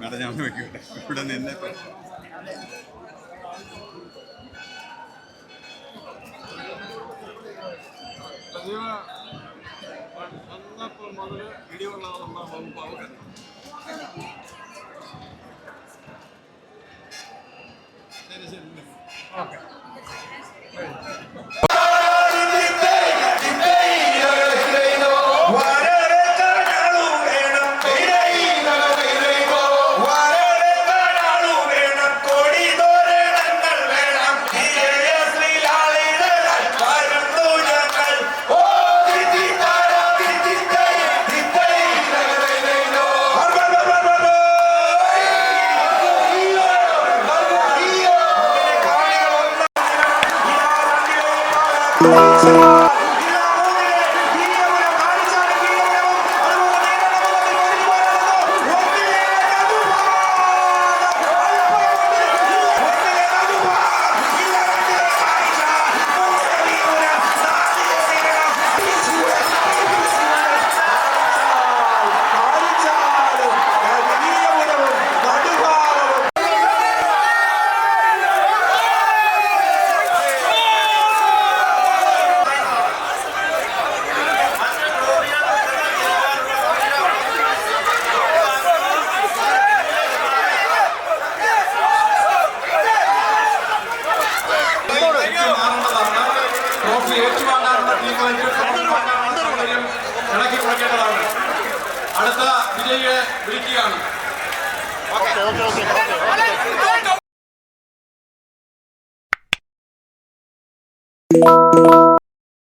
Madam ഞാൻ വെക്കട്ടെ ഇവിടെ നിന്നെ വന്നപ്പോൾ മുതൽ ഇടിയുള്ള വകുപ്പാവ് ശരി ശരി ഓക്കെ Thank you. ഏറ്റുവാങ്ങാനുള്ള സൗകര്യം ഇണക്കി കൊടുക്കേണ്ടതാണ് അടുത്ത വിജയിയെ വിളിക്കുകയാണ്. Okay okay okay.